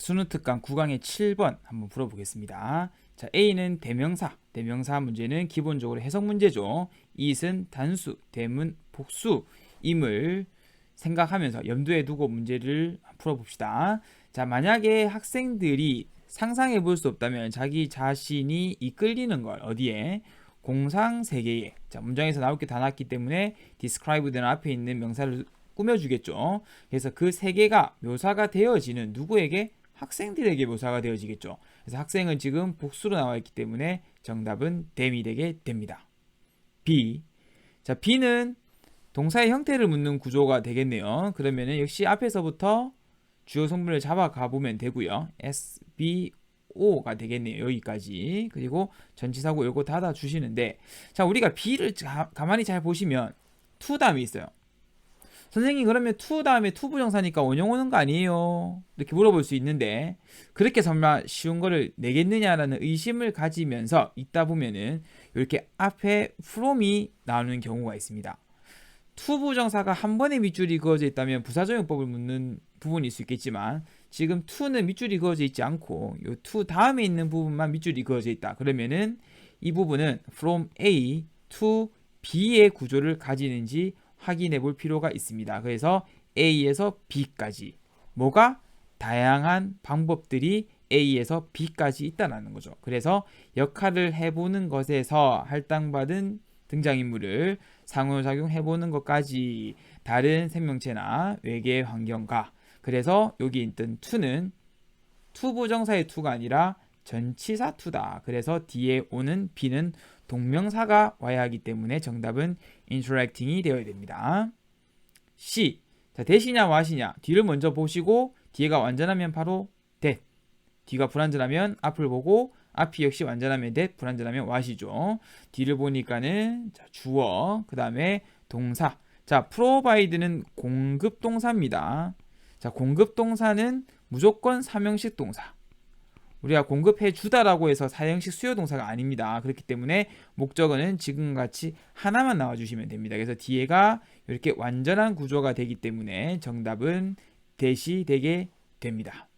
수능 특강 9강의 7번 한번 풀어보겠습니다. 자, A는 대명사. 대명사 문제는 기본적으로 해석 문제죠. 이은 단수, 대문, 복수 임을 생각하면서 염두에 두고 문제를 풀어봅시다. 자, 만약에 학생들이 상상해 볼 수 없다면 자기 자신이 이끌리는 걸 어디에 공상 세계에 자 문장에서 나올 게 다 나왔기 때문에 describe는 앞에 있는 명사를 꾸며주겠죠. 그래서 그 세계가 묘사가 되어지는 누구에게 학생들에게 묘사가 되어지겠죠. 그래서 학생은 지금 복수로 나와 있기 때문에 정답은 댐이 되게 됩니다. B. 자, B는 동사의 형태를 묻는 구조가 되겠네요. 그러면은 역시 앞에서부터 주요 성분을 잡아가 보면 되고요. S, B, O가 되겠네요. 여기까지. 그리고 전치사고 요거 닫아 주시는데 자, 우리가 B를 가, 가만히 잘 보시면 다음에 있어요. 선생님 그러면 to 다음에 to 부정사니까 원형 오는 거 아니에요? 이렇게 물어볼 수 있는데 그렇게 설마 쉬운 거를 내겠느냐라는 의심을 가지면서 있다 보면은 이렇게 앞에 from이 나오는 경우가 있습니다. to 부정사가 한 번에 밑줄이 그어져 있다면 부사적용법을 묻는 부분일 수 있겠지만 지금 to는 밑줄이 그어져 있지 않고 요 to 다음에 있는 부분만 밑줄이 그어져 있다. 그러면은 이 부분은 from A to B의 구조를 가지는지 확인해 볼 필요가 있습니다. 그래서 A에서 B까지 뭐가 다양한 방법들이 A에서 B까지 있다는 거죠. 그래서 역할을 해보는 것에서 할당받은 등장인물을 상호작용해보는 것까지 다른 생명체나 외계 환경과 그래서 여기 있던 to는 to 부정사의 to가 아니라 전치사 to다. 그래서 뒤에 오는 B는 동명사가 와야 하기 때문에 정답은 interacting이 되어야 됩니다. C. 자, 대시냐 와시냐 뒤를 먼저 보시고 뒤가 완전하면 바로 that. 뒤가 불완전하면 앞을 보고 앞이 역시 완전하면 that, 불완전하면 what이죠. 뒤를 보니까는 자, 주어, 그 다음에 동사. 자, provide는 공급 동사입니다. 자, 공급 동사는 무조건 삼형식 동사. 우리가 공급해 주다라고 해서 사형식 수요 동사가 아닙니다. 그렇기 때문에 목적어는 지금같이 하나만 나와 주시면 됩니다. 그래서 뒤에가 이렇게 완전한 구조가 되기 때문에 정답은 대시 되게 됩니다.